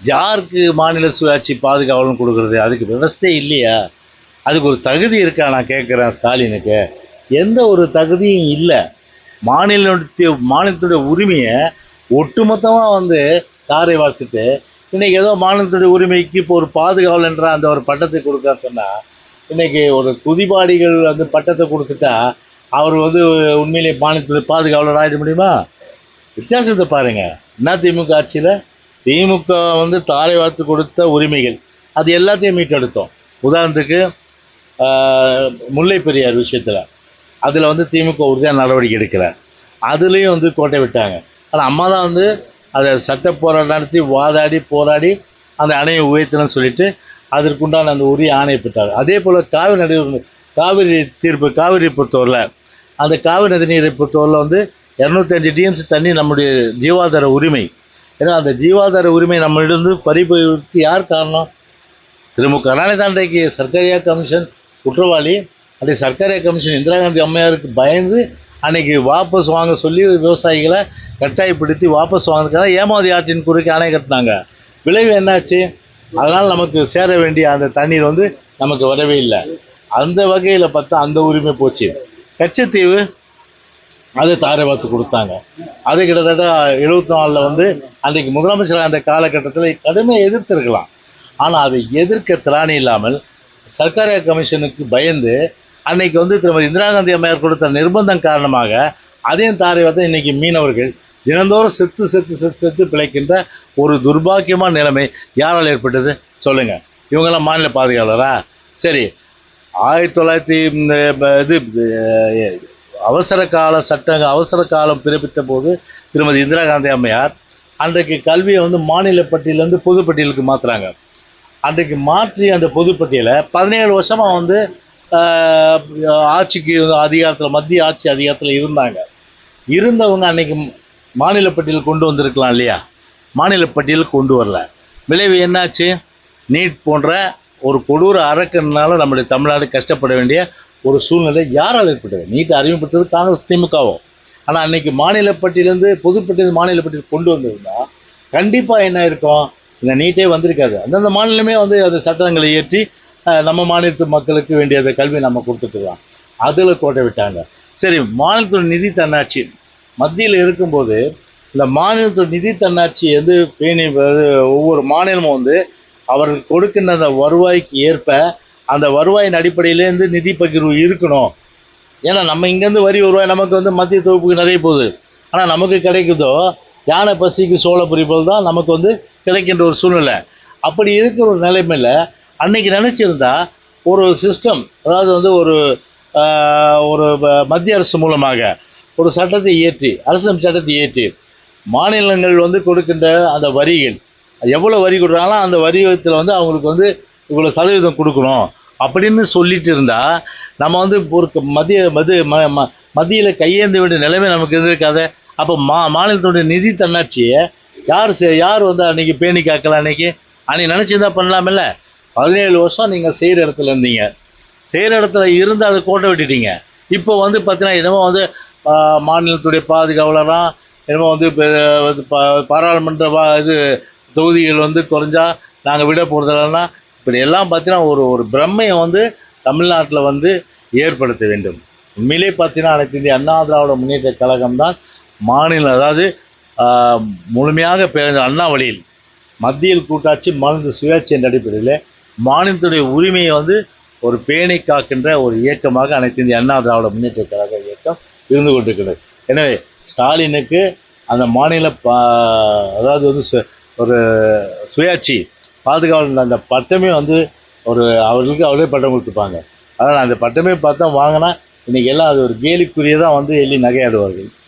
யாருக்கு மாநில சுயாட்சி பாதுகாவலும் கொடுக்குறது? அதுக்கு விவஸ்தே இல்லையா? அதுக்கு ஒரு தகுதி இருக்கா? நான் கேட்குறேன் ஸ்டாலினுக்கு. எந்த ஒரு தகுதியும் இல்லை. மாநிலத்துடைய மாநிலத்துடைய உரிமையை ஒட்டுமொத்தமாக வந்து தாரை வார்த்துட்டு இன்றைக்கி ஏதோ மாநிலத்துடைய உரிமைக்கு இப்போ ஒரு பாதுகாவலன்ற அந்த ஒரு பட்டத்தை கொடுக்கான்னு சொன்னால் இன்றைக்கி ஒரு குதிபாடிகள் வந்து பட்டத்தை கொடுத்துட்டா அவர் வந்து உண்மையிலேயே மாநிலத்துடைய பாதுகாவலர் ஆகிட முடியுமா? வித்தியாசத்தை பாருங்கள் என்ன திமுக ஆட்சியில்? திமுக வந்து தாரை வார்த்து கொடுத்த உரிமைகள். அது எல்லாத்தையும் மீட்டெடுத்தோம். உதாரணத்துக்கு முல்லை பெரியார் விஷயத்தில். அதில் வந்து திமுக உறுதியாக நடவடிக்கை எடுக்கிறார் அதுலேயும் வந்து கோட்டை விட்டாங்க. ஆனால் அம்மா தான் வந்து அதை சட்ட போராட்டம் நடத்தி வாதாடி போராடி அந்த அணையை உயர்த்தணும்னு சொல்லிட்டு அதற்குண்டான அந்த உரிய ஆணையை பெற்றார் அதே போல் காவிரி நதி காவிரி தீர்ப்பு காவிரி பொறுத்தவரில் அந்த காவிரி நதி நீரை பொறுத்தவரில் வந்து இரநூத்தஞ்சு டிஎம்சி தண்ணி நம்முடைய ஜீவாதார உரிமை. ஏன்னா அந்த ஜீவாதார உரிமை நம்மளிடந்து பறிபோய்க்கு யார் காரணம்? திரு மு கருணாநிதி சர்க்காரியா கமிஷன் குற்றவாளி. அந்த சர்க்காரியா கமிஷன் இந்திரா காந்தி அம்மையாருக்கு பயந்து அன்னைக்கு வாபஸ் வாங்க சொல்லி விவசாயிகளை கட்டாயப்படுத்தி வாபஸ் வாங்கினதுக்காக ஏமாதி ஆற்றின் குறுக்கே அணை கட்டினாங்க. விளைவு என்னாச்சு? அதனால் நமக்கு சேர வேண்டிய அந்த தண்ணீர் வந்து நமக்கு வரவே இல்லை. அந்த வகையில் பார்த்தா அந்த உரிமை போச்சு. கச்சத்தீவு அது தாரை பார்த்து கொடுத்தாங்க. அது கிட்டத்தட்ட எழுபத்தி நாலில் வந்து அன்றைக்கு முதலமைச்சர் அந்த காலகட்டத்தில் கடுமையாக எதிர்த்திருக்கலாம். ஆனால் அதை எதிர்க்க திராணி இல்லாமல் சர்க்காரிய கமிஷனுக்கு பயந்து அன்னைக்கு வந்து திருமதி இந்திரா காந்தி அம்மையார் கொடுத்த நிர்பந்தம் காரணமாக அதையும் தாரை பார்த்து இன்னைக்கு மீனவர்கள் தினந்தோறும் செத்து செத்து செத்து செத்து பிழைக்கின்ற ஒரு துர்பாக்கியமான நிலைமை யாரால் ஏற்பட்டது? சொல்லுங்கள் இவங்கெல்லாம் மாநில பாதுகாவலரா? சரி. ஆயிரத்தி தொள்ளாயிரத்தி இந்த இது. அவசர கால சட்ட அவசர காலம் பிறப்பித்த போது திருமதி இந்திரா காந்தி அம்மையார் அன்றைக்கு கல்வியை வந்து மாநில பட்டியலேருந்து பொதுப்பட்டியலுக்கு மாற்றுறாங்க அன்றைக்கு மாற்றி அந்த பொதுப்பட்டியலை பதினேழு வருஷமாக வந்து ஆட்சிக்கு அதிகாரத்தில் மத்திய ஆட்சி அதிகாரத்தில் இருந்தாங்க. இருந்தவங்க அன்னைக்கு மாநில பட்டியல் கொண்டு வந்திருக்கலாம் இல்லையா? மாநில பட்டியல் கொண்டு வரல. விளைவு என்னாச்சு? நீட் போன்ற ஒரு கொடூர அரக்கனால நம்முடைய தமிழ்நாடு கஷ்டப்பட வேண்டிய ஒரு சூழ்நிலை யாரால் ஏற்பட்டது? நீட் அறிமுகப்படுத்தது காங்கிரஸ் திமுகவும். ஆனால் அன்னைக்கு மாநிலப்பட்டியிலேருந்து பொதுப்பட்டியிலிருந்து பொதுப்பட்டியல் கொண்டு வந்ததுன்னா கண்டிப்பாக என்ன இருக்கும்? இந்த நீட்டே வந்திருக்காது. அந்தந்த மாநிலமே வந்து அந்த சட்டங்களை இயற்றி நம்ம மாநிலத்து மக்களுக்கு வேண்டிய அந்த கல்வி நம்ம கொடுத்துட்டுருக்கோம் அதில் கோட்டை விட்டாங்க. சரி மாநிலத்தோட நிதி தன்னாட்சி. மத்தியில் இருக்கும்போது இந்த மாநிலத்தோட நிதி தன்னாட்சி வந்து பேணி ஒவ்வொரு மாநிலமும் வந்து அவர்கள் கொடுக்கின்ற அந்த வருவாய்க்கு ஏற்ப அந்த வருவாயின் அடிப்படையிலேருந்து நிதி பகிர்வு இருக்கணும். ஏன்னா நம்ம இங்கேருந்து வரி வருவாய் நமக்கு வந்து மத்திய தொகுப்புக்கு நிறைய போகுது. ஆனால் நமக்கு கிடைக்குதோ யானை பசிக்கு சோழ புரிபோல் தான் நமக்கு வந்து கிடைக்கின்ற ஒரு சூழ்நிலை. அப்படி இருக்கிற ஒரு நிலைமையில் அன்னைக்கு நினச்சிருந்தா ஒரு சிஸ்டம் அதாவது வந்து ஒரு ஒரு மத்திய அரசு மூலமாக ஒரு சட்டத்தை இயற்றி அரசு சட்டத்தை இயற்றி மாநிலங்கள் வந்து கொடுக்கின்ற அந்த வரிகள் எவ்வளோ வரி கொடுக்குறாங்களோ அந்த வரித்தில் வந்து அவங்களுக்கு வந்து இவ்வளோ சதவீதம் கொடுக்கணும் அப்படின்னு சொல்லிட்டு இருந்தால் நம்ம வந்து ஒரு மதிய மது ம ம- மத்தியில் கையேந்த வேண்டிய நிலைமை நமக்கு இருந்திருக்காது. அப்போ மா மாநிலத்தோடைய நிதி தன்னாட்சியை யார் செ- யார் வந்து அன்றைக்கி பேணி காக்கலாம் அன்றைக்கி அன்றைக்கி நினச்சிருந்தா பண்ணலாமில்ல? பதினேழு வருஷம் நீங்கள் செய்கிற இடத்துல இருந்தீங்க. செய்கிற இடத்துல இருந்து அதை கோட்டை விட்டுட்டீங்க. இப்போ வந்து பார்த்தீங்கன்னா என்னமோ வந்து மாநிலத்துடைய பாதுகாவலராக என்னமோ வந்து இப்போ வந்து பா- பாராளுமன்ற வா- இது தொகுதிகள் வந்து குறைஞ்சா நாங்கள் விட போகிறதில்லன்னா இப்படி எல்லாம் பார்த்தீங்கன்னா ஒரு ஒரு பிரம்மையை வந்து தமிழ்நாட்டில் வந்து ஏற்படுத்த வேண்டும். உண்மையிலே பார்த்தீங்கன்னா அனைத்து இந்திய அண்ணா திராவிட முன்னேற்ற கழகம் தான் மாநிலம் அதாவது முழுமையாக பிறந்த அண்ணா வழியில் மத்தியில் கூட்டாட்சி மாநில சுயாட்சி என்ற அடிப்படையில் மாநிலத்துடைய உரிமையை வந்து ஒரு பேணை காக்கின்ற ஒரு இயக்கமாக அனைத்து இந்திய அண்ணா திராவிட முன்னேற்ற கழக இயக்கம் இருந்து கொண்டிருக்கிறது. எனவே ஸ்டாலினுக்கு அந்த மாநில பா அதாவது வந்து சு- ஒரு சுயாட்சி பாதுகாவலர் அந்த பட்டமே வந்து ஒரு அவர்களுக்கு அவரே பட்டம் கொடுத்துப்பாங்க. அதனால் அந்த பட்டமே பார்த்தா வாங்கினா இன்னைக்கு எல்லாம் அது ஒரு கேலிக்குரியதாக வந்து எள்ளி நகையாடுவார்கள்.